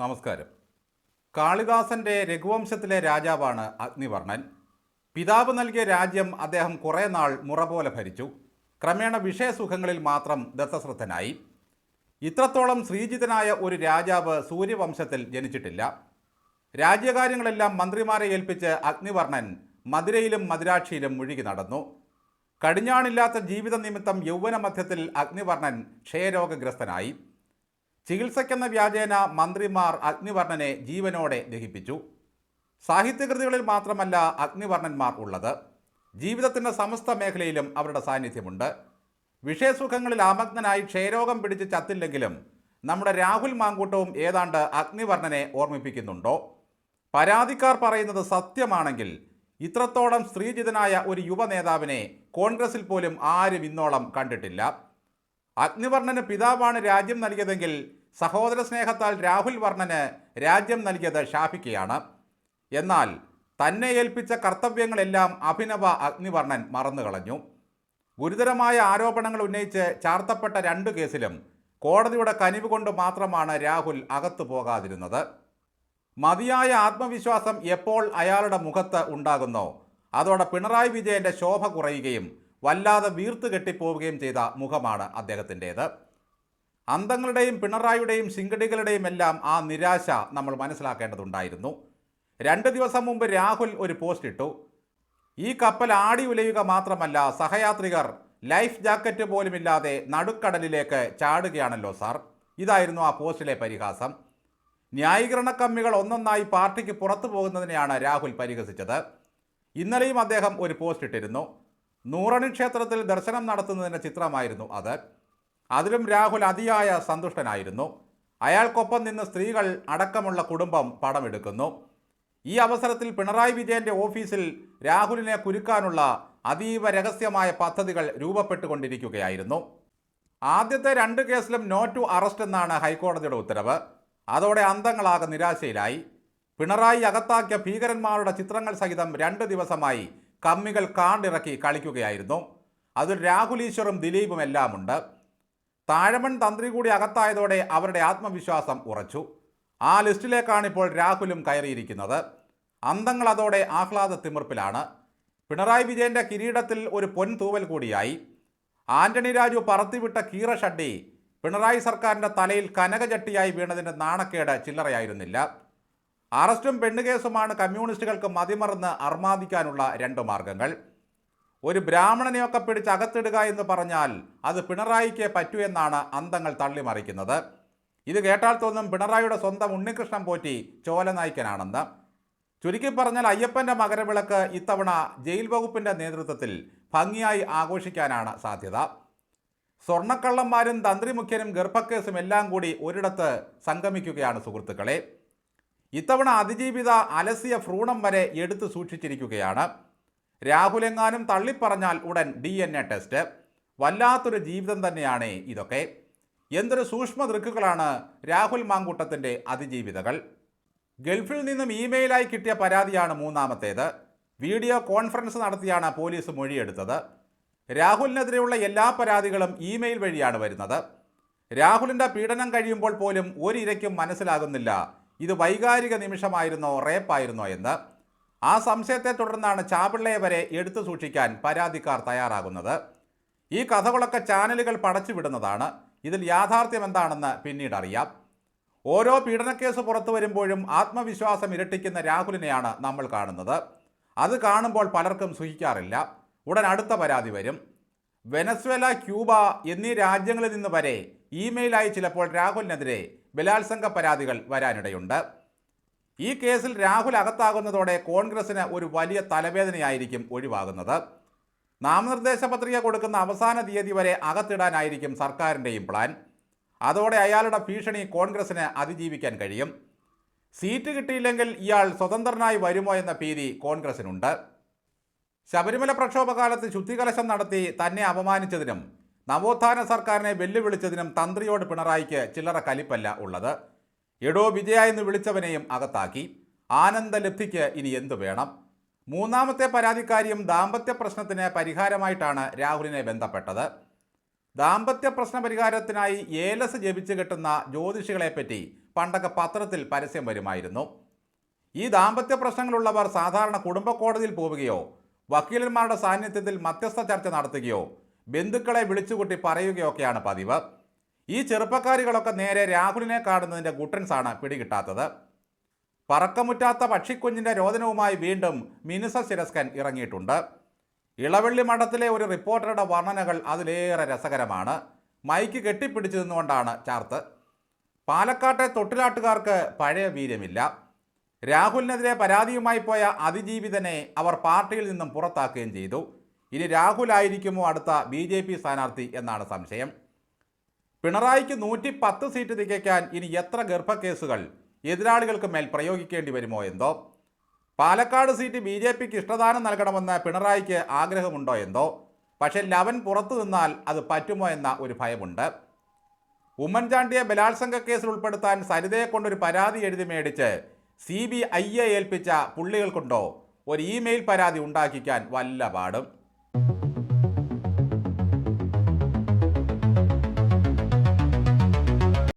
നമസ്കാരം. കാളിദാസന്റെ രഘുവംശത്തിലെ രാജാവാണ് അഗ്നിവർണൻ പിതാവ് നൽകിയ രാജ്യം അദ്ദേഹം കുറേ നാൾ മുറ പോലെ ഭരിച്ചു. ക്രമേണ വിഷയസുഖങ്ങളിൽ മാത്രം ദത്തശ്രദ്ധനായി. ഇത്രത്തോളം ശ്രീജിതനായ ഒരു രാജാവ് സൂര്യവംശത്തിൽ ജനിച്ചിട്ടില്ല. രാജ്യകാര്യങ്ങളെല്ലാം മന്ത്രിമാരെ ഏൽപ്പിച്ച് അഗ്നിവർണൻ മധുരയിലും മധുരാക്ഷിയിലും മുഴുകി നടന്നു. കടിഞ്ഞാണില്ലാത്ത ജീവിത നിമിത്തം യൗവന മധ്യത്തിൽ അഗ്നിവർണൻ ക്ഷയരോഗഗ്രസ്തനായി. ചികിത്സയ്ക്കെന്ന വ്യാജേന മന്ത്രിമാർ അഗ്നിവർണനെ ജീവനോടെ ദഹിപ്പിച്ചു. സാഹിത്യകൃതികളിൽ മാത്രമല്ല അഗ്നിവർണന്മാർ ഉള്ളത്. ജീവിതത്തിന്റെ സമസ്ത മേഖലയിലും അവരുടെ സാന്നിധ്യമുണ്ട്. വിഷയസുഖങ്ങളിൽ ആമഗ്നനായി ക്ഷയരോഗം പിടിച്ച് ചത്തില്ലെങ്കിലും നമ്മുടെ രാഹുൽ മാങ്കൂട്ടവും ഏതാണ്ട് അഗ്നിവർണനെ ഓർമ്മിപ്പിക്കുന്നുണ്ടോ? പരാതിക്കാർ പറയുന്നത് സത്യമാണെങ്കിൽ ഇത്രത്തോളം സ്ത്രീജിതനായ ഒരു യുവ നേതാവിനെ കോൺഗ്രസിൽ പോലും ആരും ഇന്നോളം കണ്ടിട്ടില്ല. അഗ്നിവർണന് പിതാവാണ് രാജ്യം നൽകിയതെങ്കിൽ സഹോദര സ്നേഹത്താൽ രാഹുൽ വർണന് രാജ്യം നൽകിയത് ഷാഫിക്കയാണ് എന്നാൽ തന്നെ ഏൽപ്പിച്ച കർത്തവ്യങ്ങളെല്ലാം അഭിനവ അഗ്നിവർണൻ മറന്നുകളഞ്ഞു ഗുരുതരമായ ആരോപണങ്ങൾ ഉന്നയിച്ച് ചാർത്തപ്പെട്ട രണ്ട് കേസിലും കോടതിയുടെ കനിവ് കൊണ്ട് മാത്രമാണ് രാഹുൽ അകത്തു പോകാതിരുന്നത്. മതിയായ ആത്മവിശ്വാസം എപ്പോൾ അയാളുടെ മുഖത്ത് ഉണ്ടാകുന്നോ അതോടെ പിണറായി വിജയന്റെ ശോഭ കുറയുകയും വല്ലാതെ വീർത്ത് കെട്ടിപ്പോവുകയും ചെയ്ത മുഖമാണ് അദ്ദേഹത്തിന്റേത്. അന്തങ്ങളുടെയും പിണറായിയുടെയും ശിങ്കടികളുടെയും എല്ലാം ആ നിരാശ നമ്മൾ മനസ്സിലാക്കേണ്ടതുണ്ടായിരുന്നു. രണ്ട് ദിവസം മുമ്പ് രാഹുൽ ഒരു പോസ്റ്റ് ഇട്ടു. ഈ കപ്പൽ ആടി ഉലയുക മാത്രമല്ല സഹയാത്രികർ ലൈഫ് ജാക്കറ്റ് പോലുമില്ലാതെ നടുക്കടലിലേക്ക് ചാടുകയാണല്ലോ സാർ. ഇതായിരുന്നു ആ പോസ്റ്റിലെ പരിഹാസം. ന്യായീകരണ കമ്മികൾ ഒന്നൊന്നായി പാർട്ടിക്ക് പുറത്തു പോകുന്നതിനെയാണ് രാഹുൽ പരിഹസിച്ചത്. ഇന്നലെയും അദ്ദേഹം ഒരു പോസ്റ്റ് ഇട്ടിരുന്നു. നൂറണി ക്ഷേത്രത്തിൽ ദർശനം നടത്തുന്നതിന്റെ ചിത്രമായിരുന്നു അത്. അതിലും രാഹുൽ അതിയായ സന്തുഷ്ടനായിരുന്നു. അയാൾക്കൊപ്പം നിന്ന് സ്ത്രീകൾ അടക്കമുള്ള കുടുംബം പടമെടുക്കുന്നു. ഈ അവസരത്തിൽ പിണറായി വിജയന്റെ ഓഫീസിൽ രാഹുലിനെ കുരുക്കാനുള്ള അതീവ രഹസ്യമായ പദ്ധതികൾ രൂപപ്പെട്ടുകൊണ്ടിരിക്കുകയായിരുന്നു. ആദ്യത്തെ രണ്ട് കേസിലും നോ ടു അറസ്റ്റ് എന്നാണ് ഹൈക്കോടതിയുടെ ഉത്തരവ്. അതോടെ അന്തങ്ങളാകെ നിരാശയിലായി. പിണറായി അകത്താക്കിയ ഭീകരന്മാരുടെ ചിത്രങ്ങൾ സഹിതം രണ്ട് ദിവസമായി കമ്മികൾ കാണ്ടിറക്കി കളിക്കുകയായിരുന്നു. അതിൽ രാഹുൽ ഈശ്വറും ദിലീപും എല്ലാമുണ്ട്. താഴമൺ തന്ത്രി കൂടി അകത്തായതോടെ അവരുടെ ആത്മവിശ്വാസം ഉറച്ചു. ആ ലിസ്റ്റിലേക്കാണ് ഇപ്പോൾ രാഹുലും കയറിയിരിക്കുന്നത്. അന്തങ്ങൾ അതോടെ ആഹ്ലാദ തിമിർപ്പിലാണ്. പിണറായി വിജയന്റെ കിരീടത്തിൽ ഒരു പൊൻ തൂവൽ കൂടിയായി. ആന്റണി രാജു പറത്തിവിട്ട കീറ ഷഡ്ഡി പിണറായി സർക്കാരിന്റെ തലയിൽ കനകചട്ടിയായി വീണതിന്റെ നാണക്കേട് ചില്ലറയായിരുന്നില്ല. അറസ്റ്റും പെണ്ണുകേസുമാണ് കമ്മ്യൂണിസ്റ്റുകൾക്ക് മതിമറന്ന് അർമാദിക്കാനുള്ള രണ്ട് മാർഗങ്ങൾ. ഒരു ബ്രാഹ്മണനെയൊക്കെ പിടിച്ച് അകത്തിടുക എന്ന് പറഞ്ഞാൽ അത് പിണറായിക്ക് പറ്റൂ എന്നാണ് അന്തങ്ങൾ തള്ളിമറിക്കുന്നത്. ഇത് കേട്ടാൽ തോന്നും പിണറായിയുടെ സ്വന്തം ഉണ്ണികൃഷ്ണൻ പോറ്റി ചോലനായ്ക്കനാണെന്ന് ചുരുക്കി പറഞ്ഞാൽ അയ്യപ്പന്റെ മകരവിളക്ക് ഇത്തവണ ജയിൽ വകുപ്പിന്റെ നേതൃത്വത്തിൽ ഭംഗിയായി ആഘോഷിക്കാനാണ് സാധ്യത. സ്വർണക്കള്ളന്മാരും തന്ത്രിമുഖ്യനും ഗർഭക്കേസും എല്ലാം കൂടി ഒരിടത്ത് സംഗമിക്കുകയാണ് സുഹൃത്തുക്കളെ. ഇത്തവണ അതിജീവിത അലസിയ ഭ്രൂണം വരെ എടുത്തു സൂക്ഷിച്ചിരിക്കുകയാണ്. രാഹുലെങ്ങാനും തള്ളിപ്പറഞ്ഞാൽ ഉടൻ ഡി എൻ എ ടെസ്റ്റ്. വല്ലാത്തൊരു ജീവിതം തന്നെയാണ് ഇതൊക്കെ. എന്തൊരു സൂക്ഷ്മ ദൃക്കുകളാണ് രാഹുൽ മാങ്കൂട്ടത്തിന്റെ അതിജീവിതകൾ. ഗൾഫിൽ നിന്നും ഇമെയിലായി കിട്ടിയ പരാതിയാണ് മൂന്നാമത്തേത്. വീഡിയോ കോൺഫറൻസ് നടത്തിയാണ് പോലീസ് മൊഴിയെടുത്തത്. രാഹുലിനെതിരെയുള്ള എല്ലാ പരാതികളും ഇമെയിൽ വഴിയാണ് വരുന്നത്. രാഹുലിന്റെ പീഡനം കഴിയുമ്പോൾ പോലും ഒരിരയ്ക്കും മനസ്സിലാകുന്നില്ല. ഇത് വൈകാരിക നിമിഷമായിരുന്നോ റേപ്പായിരുന്നോ എന്ന്. ആ സംശയത്തെ തുടർന്നാണ് ചാപിള്ളയെ വരെ എടുത്തു സൂക്ഷിക്കാൻ പരാതിക്കാർ തയ്യാറാകുന്നത്. ഈ കഥകളൊക്കെ ചാനലുകൾ പടച്ചുവിടുന്നതാണ് ഇതിൽ യാഥാർത്ഥ്യം എന്താണെന്ന് പിന്നീട് അറിയാം. ഓരോ പീഡനക്കേസ് പുറത്തു വരുമ്പോഴും ആത്മവിശ്വാസം ഇരട്ടിക്കുന്ന രാഹുലിനെയാണ് നമ്മൾ കാണുന്നത്. അത് കാണുമ്പോൾ പലർക്കും സുഖിക്കാറില്ല. ഉടൻ അടുത്ത പരാതി വരും. വെനസ്വേല ക്യൂബ എന്നീ രാജ്യങ്ങളിൽ നിന്ന് വരെ ഇമെയിലായി ചിലപ്പോൾ രാഹുലിനെതിരെ ബലാത്സംഗ പരാതികൾ വരാനിടയുണ്ട്. ഈ കേസിൽ രാഹുൽ അകത്താകുന്നതോടെ കോൺഗ്രസിന് ഒരു വലിയ തലവേദനയായിരിക്കും ഒഴിവാകുന്നത്. നാമനിർദ്ദേശ പത്രിക കൊടുക്കുന്ന അവസാന തീയതി വരെ അകത്തിടാനായിരിക്കും സർക്കാരിന്റെയും പ്ലാൻ. അതോടെ അയാളുടെ ഭീഷണി കോൺഗ്രസിന് അതിജീവിക്കാൻ കഴിയും. സീറ്റ് കിട്ടിയില്ലെങ്കിൽ ഇയാൾ സ്വതന്ത്രനായി വരുമോ എന്ന ഭീതി കോൺഗ്രസിനുണ്ട് ശബരിമല പ്രക്ഷോഭകാലത്ത് ശുദ്ധികലശം നടത്തി തന്നെ അപമാനിച്ചതിനും നവോത്ഥാന സർക്കാരിനെ വെല്ലുവിളിച്ചതിനും തന്ത്രിയോട് പിണറായിക്ക് ചില്ലറ കലിപ്പല്ല ഉള്ളത്. എടോ വിജയ എന്ന് വിളിച്ചവനെയും അകത്താക്കി. ആനന്ദലബ്ധിക്ക് ഇനി എന്തു വേണം? മൂന്നാമത്തെ പരാതിക്കാരിയും ദാമ്പത്യ പ്രശ്നത്തിന് പരിഹാരമായിട്ടാണ് രാഹുലിനെ ബന്ധപ്പെട്ടത്. ദാമ്പത്യ പ്രശ്ന പരിഹാരത്തിനായി ഏലസ് ജപിച്ചു കെട്ടുന്ന ജ്യോതിഷികളെപ്പറ്റി പണ്ടൊക്കെ പത്രത്തിൽ പരസ്യം വരുമായിരുന്നു. ഈ ദാമ്പത്യ പ്രശ്നങ്ങളുള്ളവർ സാധാരണ കുടുംബ കോടതിയിൽ പോവുകയോ വക്കീലന്മാരുടെ സാന്നിധ്യത്തിൽ മധ്യസ്ഥ ചർച്ച നടത്തുകയോ ബന്ധുക്കളെ വിളിച്ചുകൂട്ടി പറയുകയൊക്കെയാണ് പതിവ്. ഈ ചെറുപ്പക്കാരികളൊക്കെ നേരെ രാഹുലിനെ കാണുന്നതിന്റെ ഗുട്ടൻസാണ് പിടികിട്ടാത്തത്. പറക്കമുറ്റാത്ത പക്ഷിക്കുഞ്ഞിന്റെ രോദനവുമായി വീണ്ടും മിനുസ ശിരസ്കൻ ഇറങ്ങിയിട്ടുണ്ട്. ഇളവള്ളി മഠത്തിലെ ഒരു റിപ്പോർട്ടറുടെ വർണനകൾ അതിലേറെ രസകരമാണ്. മൈക്ക് കെട്ടിപ്പിടിച്ചു നിന്നുകൊണ്ടാണ് ചാർത്ത്. പാലക്കാട്ടെ തൊട്ടിലാട്ടുകാർക്ക് പഴയ വീര്യമില്ല. രാഹുലിനെതിരെ പരാതിയുമായി പോയ അതിജീവിതനെ അവർ പാർട്ടിയിൽ നിന്നും പുറത്താക്കുകയും ചെയ്തു. ഇനി രാഹുൽ ആയിരിക്കുമോ അടുത്ത ബി സ്ഥാനാർത്ഥി എന്നാണ് സംശയം. പിണറായിക്ക് നൂറ്റി പത്ത് സീറ്റ് തികയ്ക്കാൻ ഇനി എത്ര ഗർഭക്കേസുകൾ? എതിരാളികൾക്ക് മേൽ പ്രയോഗിക്കേണ്ടി വരുമോ എന്തോ? പാലക്കാട് സീറ്റ് ബി ജെ പിക്ക് ഇഷ്ടദാനം നൽകണമെന്ന് പിണറായിക്ക് ആഗ്രഹമുണ്ടോ എന്തോ? പക്ഷേ ലവൻ പുറത്തു നിന്നാൽ അത് പറ്റുമോ എന്ന ഒരു ഭയമുണ്ട്. ഉമ്മൻചാണ്ടിയെ ബലാത്സംഗ കേസിൽ ഉൾപ്പെടുത്താൻ സരിതയെ കൊണ്ടൊരു പരാതി എഴുതി മേടിച്ച് സി ബി ഐയെ ഏൽപ്പിച്ച പുള്ളികൾക്കുണ്ടോ? ഒരു ഇമെയിൽ പരാതി ഉണ്ടാക്കിക്കാൻ വല്ല പാടും.